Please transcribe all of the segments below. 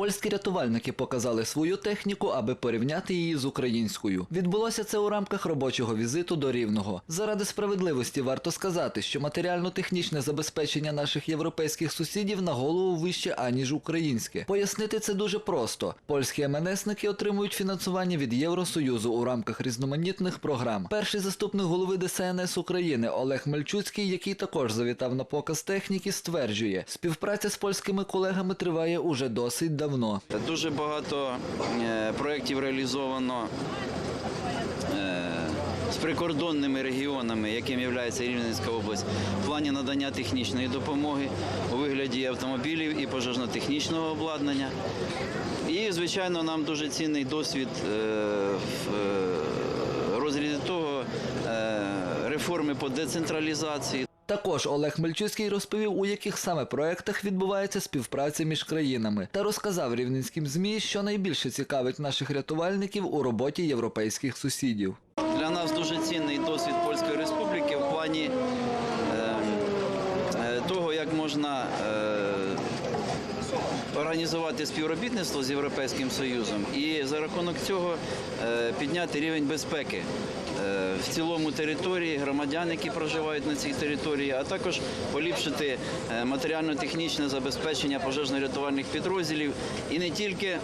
Польські рятувальники показали свою техніку, аби порівняти її з українською. Відбулося це у рамках робочого візиту до Рівного. Заради справедливості варто сказати, що матеріально-технічне забезпечення наших європейських сусідів на голову вище аніж українське. Пояснити це дуже просто. Польські МНСники отримують фінансування від Євросоюзу у рамках різноманітних програм. Перший заступник голови ДСНС України Олег Мельчуцький, який також завітав на показ техніки, стверджує, співпраця з польськими колегами триває уже досить давно. Дуже багато е, проєктів реалізовано е, з прикордонними регіонами, яким є Рівненська область, в плані надання технічної допомоги у вигляді автомобілів і пожежно-технічного обладнання. І, звичайно, нам дуже цінний досвід е, в розрізі того реформи по децентралізації. Також Олег Мельчуцький розповів, у яких саме проектах відбувається співпраця між країнами, та розказав рівненським змі, що найбільше цікавить наших рятувальників у роботі європейських сусідів. Для нас дуже цінний досвід Польської Республіки в плані е, е, того, як можна е, організувати співробітництво з Європейським Союзом і за рахунок цього підняти рівень безпеки в цілому території, громадян, які проживають на цій території, а також поліпшити е, матеріально-технічне забезпечення пожежно-рятувальних підрозділів і не тільки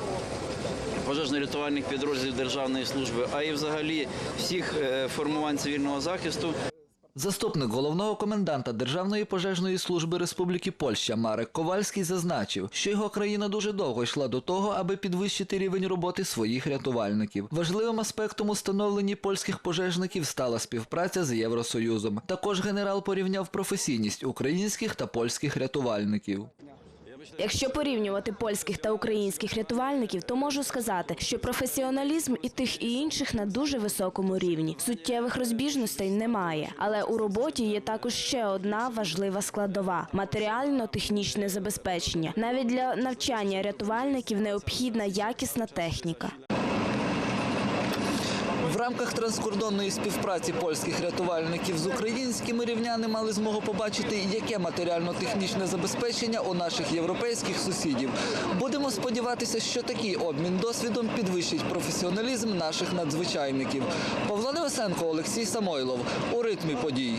пожежно-рятувальних підрозділів Державної служби, а й взагалі всіх е, формувань цивільного захисту. Заступник головного коменданта Державної пожежної служби Республіки Польща Марек Ковальський зазначив, що його країна дуже довго йшла до того, аби підвищити рівень роботи своїх рятувальників. Важливим аспектом у польських пожежників стала співпраця з Євросоюзом. Також генерал порівняв професійність українських та польських рятувальників. Якщо порівнювати польських та українських рятувальників, то можу сказати, що професіоналізм і тих і інших на дуже високому рівні. Суттєвих розбіжностей немає, але у роботі є також ще одна важлива складова матеріально-технічне забезпечення. Навіть для навчання рятувальників необхідна якісна техніка. В рамках транскордонної співпраці польських рятувальників з українськими рівняни мали змогу побачити, яке матеріально-технічне забезпечення у наших європейських сусідів. Будемо сподіватися, що такий обмін досвідом підвищить професіоналізм наших надзвичайників. Павло Невесенко, Олексій Самойлов у ритмі подій.